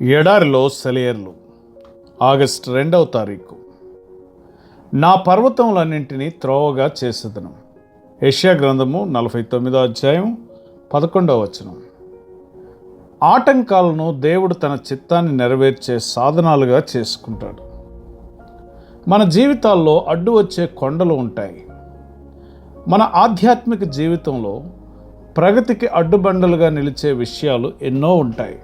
ఎడారిలో సెలయర్లు. ఆగస్టు రెండవ తారీఖు. నా పర్వతములన్నింటినీ త్రోవగా చేసేదను. యెషయా గ్రంథము నలభై తొమ్మిదో అధ్యాయం పదకొండవ వచనం. ఆటంకాలను దేవుడు తన చిత్తాన్ని నెరవేర్చే సాధనాలుగా చేసుకుంటాడు. మన జీవితాల్లో అడ్డు వచ్చే కొండలు ఉంటాయి. మన ఆధ్యాత్మిక జీవితంలో ప్రగతికి అడ్డుబండలుగా నిలిచే విషయాలు ఎన్నో ఉంటాయి.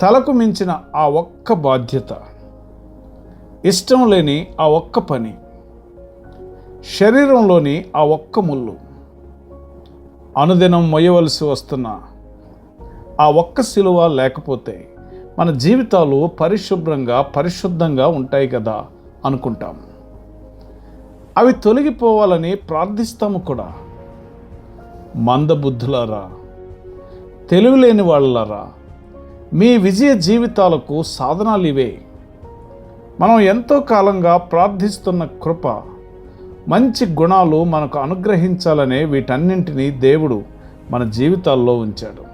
తలకు మించిన ఆ ఒక్క బాధ్యత. ఇష్టం లేని ఆ ఒక్క పని. శరీరంలోని ఆ ఒక్క ముళ్ళు. అనుదినం మొయ్యవలసి వస్తున్న ఆ ఒక్క సిలువ లేకపోతే మన జీవితాలు పరిశుభ్రంగా పరిశుద్ధంగా ఉంటాయి కదా అనుకుంటాం. అవి తొలగిపోవాలని ప్రార్థిస్తాము కూడా. మందబుద్ధులారా తెలివిలేని వాళ్ళలారా మీ విజయ జీవితాలకు సాధనాలు ఇవే. మనం ఎంతో కాలంగా ప్రార్థిస్తున్న కృప మంచి గుణాలు మనకు అనుగ్రహించాలనే వీటన్నింటినీ దేవుడు మన జీవితాల్లో ఉంచాడు.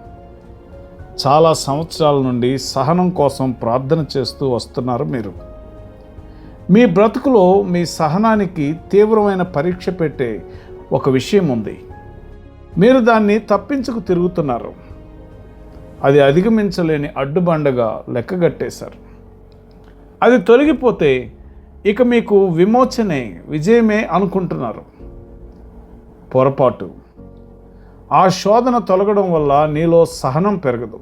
చాలా సంవత్సరాల నుండి సహనం కోసం ప్రార్థన చేస్తూ వస్తున్నారు మీరు. మీ బ్రతుకులో మీ సహనానికి తీవ్రమైన పరీక్ష పెట్టే ఒక విషయం ఉంది. మీరు దాన్ని తప్పించుకు తిరుగుతున్నారు. అది అధిగమించలేని అడ్డుబండగా లెక్కగట్టేశారు అది తొలగిపోతే ఇక మీకు విమోచనే విజయమే అనుకుంటున్నారు. పొరపాటు. ఆ శోధన తొలగడం వల్ల నీలో సహనం పెరగదు.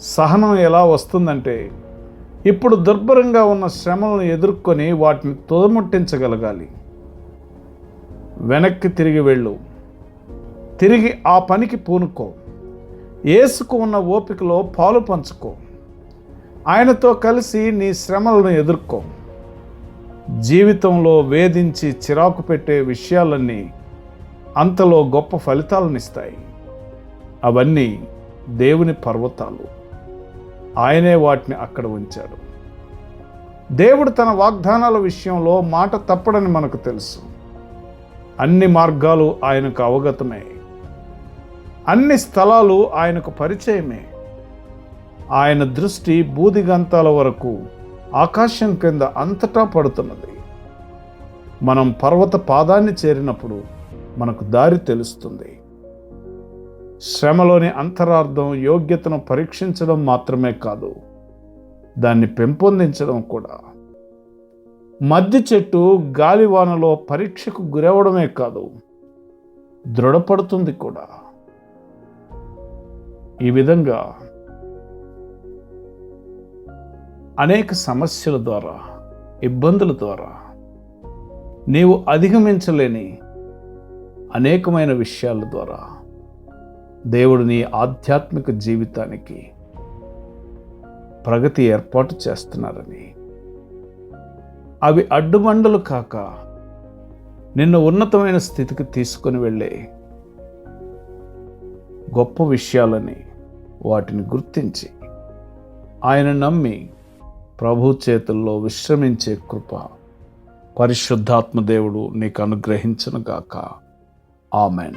సహనం ఎలా వస్తుందంటే ఇప్పుడు దుర్భరంగా ఉన్న శ్రమలను ఎదుర్కొని వాటిని తుదముట్టించగలగాలి. వెనక్కి తిరిగి వెళ్ళు. తిరిగి ఆ పనికి పూనుకో. ఏసుకు ఉన్న ఓపికలో పాలు పంచుకో. ఆయనతో కలిసి నీ శ్రమలను ఎదుర్కో. జీవితంలో వేధించి చిరాకు పెట్టే విషయాలన్నీ అంతలో గొప్ప ఫలితాలనిస్తాయి. అవన్నీ దేవుని పర్వతాలు. ఆయనే వాటిని అక్కడ ఉంచాడు. దేవుడు తన వాగ్దానాల విషయంలో మాట తప్పడని మనకు తెలుసు. అన్ని మార్గాలు ఆయనకు అవగతమే. అన్ని స్థలాలు ఆయనకు పరిచయమే. ఆయన దృష్టి బూదిగంతాల వరకు ఆకాశం కింద అంతటా పడుతున్నది. మనం పర్వత పాదాన్ని చేరినప్పుడు మనకు దారి తెలుస్తుంది. శ్రమలోని అంతరార్థం యోగ్యతను పరీక్షించడం మాత్రమే కాదు దాన్ని పెంపొందించడం కూడా. మద్ది చెట్టు గాలివానలో పరీక్షకు గురవడమే కాదు దృఢపడుతుంది కూడా. ఈ విధంగా అనేక సమస్యల ద్వారా ఇబ్బందుల ద్వారా నీవు అధిగమించలేని అనేకమైన విషయాల ద్వారా దేవుడు నీ ఆధ్యాత్మిక జీవితానికి ప్రగతి ఏర్పాటు చేస్తున్నారని. అవి అడ్డుబండలు కాక నిన్ను ఉన్నతమైన స్థితికి తీసుకొని వెళ్ళే గొప్ప విషయాలని వాటిని గుర్తించి ఆయన నమ్మి ప్రభు చేతుల్లో విశ్రమించే కృప పరిశుద్ధాత్మ దేవుడు నీకు అనుగ్రహించనుగాక. ఆమెన్.